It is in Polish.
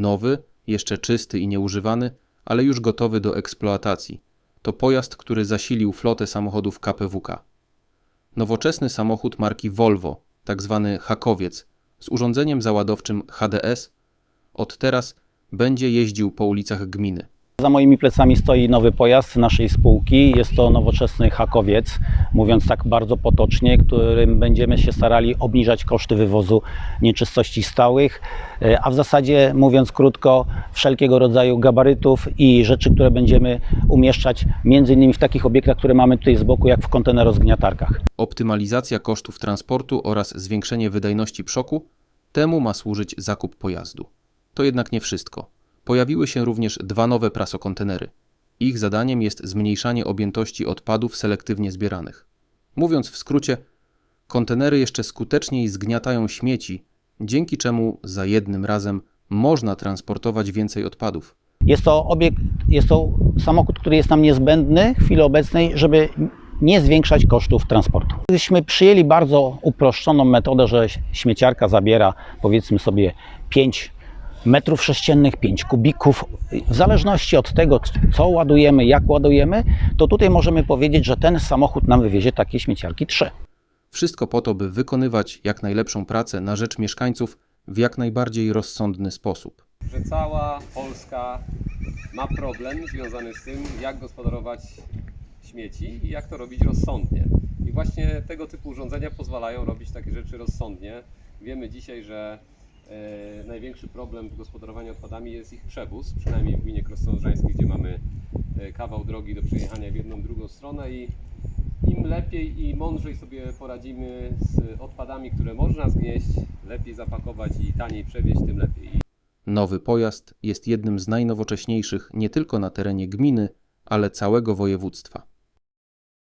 Nowy, jeszcze czysty i nieużywany, ale już gotowy do eksploatacji. To pojazd, który zasilił flotę samochodów KPWK. Nowoczesny samochód marki Volvo, tak zwany hakowiec, z urządzeniem załadowczym HDS, od teraz będzie jeździł po ulicach gminy. Za moimi plecami stoi nowy pojazd naszej spółki. Jest to nowoczesny hakowiec, mówiąc tak bardzo potocznie, którym będziemy się starali obniżać koszty wywozu nieczystości stałych, e, a w zasadzie, mówiąc krótko, wszelkiego rodzaju gabarytów i rzeczy, które będziemy umieszczać między innymi w takich obiektach, które mamy tutaj z boku, jak w kontenerozgniatarkach. Optymalizacja kosztów transportu oraz zwiększenie wydajności przoku temu ma służyć zakup pojazdu. To jednak nie wszystko. Pojawiły się również dwa nowe prasokontenery. Ich zadaniem jest zmniejszanie objętości odpadów selektywnie zbieranych. Mówiąc w skrócie, kontenery jeszcze skuteczniej zgniatają śmieci, dzięki czemu za jednym razem można transportować więcej odpadów. Jest to obiekt, jest to samochód, który jest nam niezbędny w chwili obecnej, żeby nie zwiększać kosztów transportu. Gdyśmy przyjęli bardzo uproszczoną metodę, że śmieciarka zabiera powiedzmy sobie 5 metrów sześciennych, 5 kubików, w zależności od tego, co ładujemy, jak ładujemy, to tutaj możemy powiedzieć, że ten samochód nam wywiezie takie śmieciarki 3. Wszystko po to, by wykonywać jak najlepszą pracę na rzecz mieszkańców w jak najbardziej rozsądny sposób. że cała Polska ma problem związany z tym, jak gospodarować śmieci i jak to robić rozsądnie. I właśnie tego typu urządzenia pozwalają robić takie rzeczy rozsądnie. Wiemy dzisiaj, że największy problem w gospodarowaniu odpadami jest ich przewóz, przynajmniej w gminie Krosno-Odrzańskiej, gdzie mamy e, kawał drogi do przejechania w jedną, drugą stronę i im lepiej i mądrzej sobie poradzimy z odpadami, które można zgnieść, lepiej zapakować i taniej przewieźć, tym lepiej. Nowy pojazd jest jednym z najnowocześniejszych nie tylko na terenie gminy, ale całego województwa.